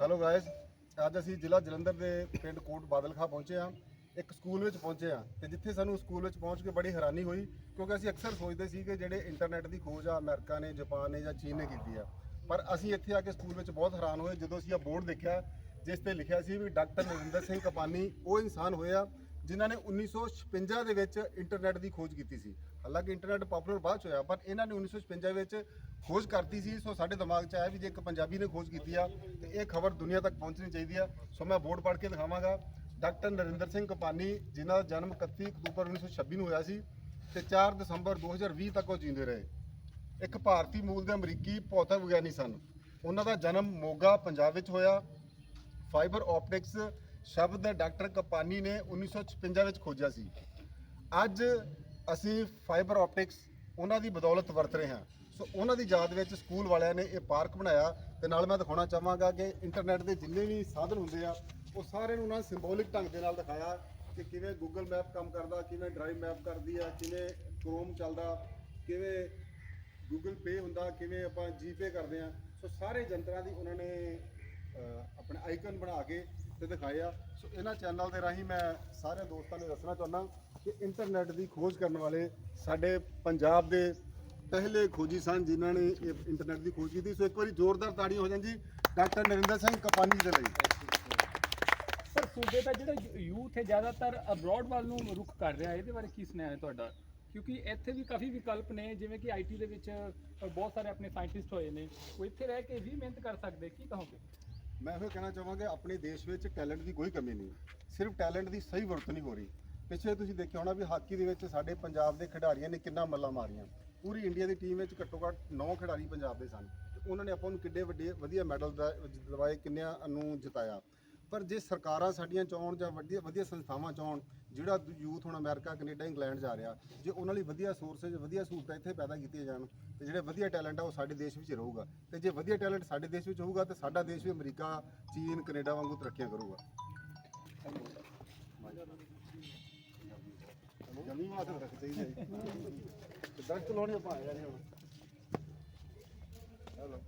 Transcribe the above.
Hello guys ਅੱਜ ਅਸੀਂ ਜ਼ਿਲ੍ਹਾ ਜਲੰਧਰ ਦੇ ਪਿੰਡ ਕੋਟ ਬਾਦਲਖਾ ਪਹੁੰਚੇ ਹਾਂ। ਇੱਕ ਸਕੂਲ ਵਿੱਚ ਪਹੁੰਚੇ ਹਾਂ ਤੇ ਜਿੱਥੇ ਸਾਨੂੰ ਸਕੂਲ ਵਿੱਚ ਪਹੁੰਚ ਕੇ ਬੜੀ ਹੈਰਾਨੀ ਹੋਈ ਕਿਉਂਕਿ ਅਸੀਂ ਅਕਸਰ ਸੋਚਦੇ ਸੀ ਕਿ ਜਿਹੜੇ ਇੰਟਰਨੈਟ ਦੀ ਖੋਜ ਆ, ਅਮਰੀਕਾ ਨੇ, ਜਾਪਾਨ ਨੇ ਜਾਂ ਚੀਨ ਨੇ ਕੀਤੀ ਆ। ਪਰ ਅਸੀਂ ਇੱਥੇ ਆ ਕੇ ਸਕੂਲ ਵਿੱਚ ਬਹੁਤ ਹੈਰਾਨ ਹੋਏ ਜਦੋਂ ਅਸੀਂ ਆ ਬੋਰਡ ਦੇਖਿਆ, ਜਿਸ ਤੇ ਲਿਖਿਆ ਸੀ ਵੀ ਡਾਕਟਰ ਨਰਿੰਦਰ ਸਿੰਘ ਕਪਾਨੀ, ਉਹ ਇਨਸਾਨ ਹੋਇਆ ਜਿਨ੍ਹਾਂ ਨੇ 1956 ਦੇ ਵਿੱਚ ਇੰਟਰਨੈਟ ਦੀ ਖੋਜ ਕੀਤੀ ਸੀ। ਹਾਲਾਂਕਿ ਇੰਟਰਨੈਟ ਪਪੂਲਰ ਬਾਅਦ 'ਚ ਹੋਇਆ, ਪਰ ਇਹਨਾਂ ਨੇ 1956 ਵਿੱਚ ਖੋਜ ਕਰਤੀ ਸੀ। ਸੋ ਸਾਡੇ ਦਿਮਾਗ 'ਚ ਆਇਆ ਵੀ ਜੇ ਇੱਕ ਪੰਜਾਬੀ ਨੇ ਖੋਜ ਕੀਤੀ ਆ, ਤੇ ਇਹ ਖਬਰ ਦੁਨੀਆ ਤੱਕ ਪਹੁੰਚਣੀ ਚਾਹੀਦੀ ਆ। ਸੋ ਮੈਂ ਬੋਰਡ ਪੜ੍ਹ ਕੇ ਦਿਖਾਵਾਂਗਾ। ਡਾਕਟਰ ਨਰਿੰਦਰ ਸਿੰਘ ਕਪਾਨੀ, ਜਿਨ੍ਹਾਂ ਦਾ ਜਨਮ 31 ਅਕਤੂਬਰ 1926 ਨੂੰ ਹੋਇਆ ਸੀ ਤੇ 4 ਦਸੰਬਰ 2020 ਤੱਕ ਉਹ ਜਿਉਂਦੇ ਰਹੇ। ਇੱਕ ਭਾਰਤੀ ਮੂਲ ਦੇ ਅਮਰੀਕੀ ਭੌਤਿਕ ਵਿਗਿਆਨੀ ਸਨ। ਉਹਨਾਂ ਦਾ ਜਨਮ ਮੋਗਾ, ਪੰਜਾਬ ਵਿੱਚ ਹੋਇਆ। ਫਾਈਬਰ ਆਪਟਿਕਸ ਸ਼ਬਦ ਡਾਕਟਰ ਕਪਾਨੀ ਨੇ 1956 ਵਿੱਚ ਖੋਜਿਆ ਸੀ। ਅੱਜ ਅਸੀਂ ਫਾਈਬਰ ਆਪਟਿਕਸ ਉਹਨਾਂ ਦੀ ਬਦੌਲਤ ਵਰਤ ਰਹੇ ਹਾਂ। ਸੋ ਉਹਨਾਂ ਦੀ ਯਾਦ ਵਿੱਚ ਸਕੂਲ ਵਾਲਿਆਂ ਨੇ ਇਹ ਪਾਰਕ ਬਣਾਇਆ ਤੇ ਨਾਲ ਮੈਂ ਦਿਖਾਉਣਾ ਚਾਹਾਂਗਾ ਕਿ ਇੰਟਰਨੈਟ ਦੇ ਜਿੰਨੇ ਵੀ ਸਾਧਨ ਹੁੰਦੇ ਆ ਉਹ ਸਾਰਿਆਂ ਨੂੰ ਨਾ ਸਿੰਬੋਲਿਕ ਢੰਗ ਦੇ ਨਾਲ ਦਿਖਾਇਆ ਕਿ ਕਿਵੇਂ ਗੂਗਲ ਮੈਪ ਕੰਮ ਕਰਦਾ ਕਿਵੇਂ ਡਰਾਈਵ ਮੈਪ ਕਰਦੀ ਆ ਕਿਵੇਂ ਕ੍ਰੋਮ ਚੱਲਦਾ ਕਿਵੇਂ ਗੂਗਲ ਪੇ ਹੁੰਦਾ ਕਿਵੇਂ ਆਪਾਂ ਜੀਪੇ ਕਰਦੇ ਆ। ਸੋ ਸਾਰੇ ਯੰਤਰਾਂ ਦੀ ਉਹਨਾਂ ਨੇ ਅਹ, ਆਪਣੇ ਆਈਕਨ ਬਣਾ ਕੇ ਤੇ ਦਿਖਾਏ ਆ। ਸੋ ਇਹਨਾਂ ਚੈਨਲ ਦੇ ਰਾਹੀਂ ਮੈਂ ਸਾਰੇ ਦੋਸਤਾਂ ਨੂੰ ਦੱਸਣਾ ਚਾਹੁੰਦਾ ਕਿ ਇੰਟਰਨੈਟ ਦੀ ਖੋਜ ਕਰਨ ਵਾਲੇ ਸਾਡੇ ਪੰਜਾਬ ਦੇ ਪਹਿਲੇ ਖੋਜੀ ਸਨ ਜਿਨ੍ਹਾਂ ਨੇ ਇਹ ਇੰਟਰਨੈਟ ਦੀ ਖੋਜ ਕੀਤੀ। ਸੋ ਇੱਕ ਵਾਰੀ ਜ਼ੋਰਦਾਰ ਤਾੜੀ ਹੋ ਜਾਂਦੀ ਡਾਕਟਰ ਨਰਿੰਦਰ ਸਿੰਘ ਕਪਾਨੀ ਦੇ ਲਈ। ਸਰ, ਸੂਬੇ ਦਾ ਜਿਹੜਾ ਯੂਥ ਹੈ, ਜ਼ਿਆਦਾਤਰ ਅਬਰੋਡ ਵੱਲ ਨੂੰ ਰੁਖ ਕਰ ਰਿਹਾ। ਹੈ ਇਹਦੇ ਬਾਰੇ ਕੀ ਸੁਣਿਆ ਹੈ ਤੁਹਾਡਾ? ਕਿਉਂਕਿ ਇੱਥੇ ਵੀ ਕਾਫੀ ਵਿਕਲਪ ਨੇ, ਜਿਵੇਂ ਕਿ ਆਈਟੀ ਦੇ ਵਿੱਚ ਬਹੁਤ ਸਾਰੇ ਆਪਣੇ ਸਾਇੰਟਿਸਟ ਹੋਏ ਨੇ। ਉਹ ਇੱਥੇ ਰਹਿ ਕੇ ਵੀ ਮਿਹਨਤ ਕਰ ਸਕਦੇ, ਕੀ ਕਹੋਗੇ? ਮੈਂ ਇਹ ਕਹਿਣਾ ਚਾਹਾਂਗਾ ਆਪਣੇ ਦੇਸ਼ ਵਿੱਚ ਟੈਲੈਂਟ ਦੀ ਕੋਈ ਕਮੀ ਨਹੀਂ। ਸਿਰਫ ਟੈਲੈਂਟ ਦੀ ਸਹੀ ਵਰਤੋਂ ਨਹੀਂ ਹੋ ਰਹੀ। ਪਿੱਛੇ ਤੁਸੀਂ ਦੇਖਿਆ ਹੋਣਾ ਵੀ ਹਾਕੀ ਦੇ ਵਿੱਚ ਸਾਡੇ ਪੰਜਾਬ ਦੇ ਖਿਡਾਰੀਆਂ ਨੇ ਕਿੰਨਾ ਮੱਲਾਂ ਮਾਰੀਆਂ। ਪੂਰੀ ਇੰਡੀਆ ਦੀ ਟੀਮ ਵਿੱਚ ਘੱਟੋ ਘੱਟ 9 ਖਿਡਾਰੀ ਪੰਜਾਬ ਦੇ ਸਨ। ਤੇ ਉਹਨਾਂ ਨੇ ਆਪਾਂ ਨੂੰ ਕਿੱਡੇ ਵੱਡੇ, ਵਧੀਆ ਮੈਡਲ ਦਿਵਾਏ ਕਿੰਨਿਆਂ ਨੂੰ ਜਿਤਾਇਆ। ਪਰ ਜੇ ਸਰਕਾਰਾਂ ਸਾਡੀਆਂ ਚਾਹਣ ਜਾਂ ਵਧੀਆ ਵਧੀਆ ਸੰਸਥਾਵਾਂ ਚਾਹਣ ਜਿਹੜਾ ਯੂਥ ਹੁਣ ਅਮਰੀਕਾ ਕੈਨੇਡਾ ਇੰਗਲੈਂਡ ਜਾ ਰਿਹਾ ਜੇ ਉਹਨਾਂ ਲਈ ਵਧੀਆ ਸੋਰਸੇਜ ਵਧੀਆ ਸਹੂਲਤਾਂ ਇੱਥੇ ਪੈਦਾ ਕੀਤੀਆਂ ਜਾਣ ਤੇ ਜਿਹੜੇ ਵਧੀਆ ਟੈਲੈਂਟ ਆ ਉਹ ਸਾਡੇ ਦੇਸ਼ ਵਿੱਚ ਰਹੂਗਾ। ਤੇ ਜੇ ਵਧੀਆ ਟੈਲੈਂਟ ਸਾਡੇ ਦੇਸ਼ ਵਿੱਚ ਹੋਊਗਾ ਤੇ ਸਾਡਾ ਦੇਸ਼ ਵੀ ਅਮਰੀਕਾ ਚੀਨ ਕੈਨੇਡਾ ਵਾਂਗੂ ਤਰੱਕੀਆਂ ਕਰੂਗਾ। ਜਮੀ ਮਾਤ ਰੱਖ ਚਾਹੀਦੀ ਹੈ ਦਰਖਤ ਲਾਉਣੇ ਆਪਾਂ ਆ ਜਾਣੇ ਹੁਣ। ਹੈਲੋ।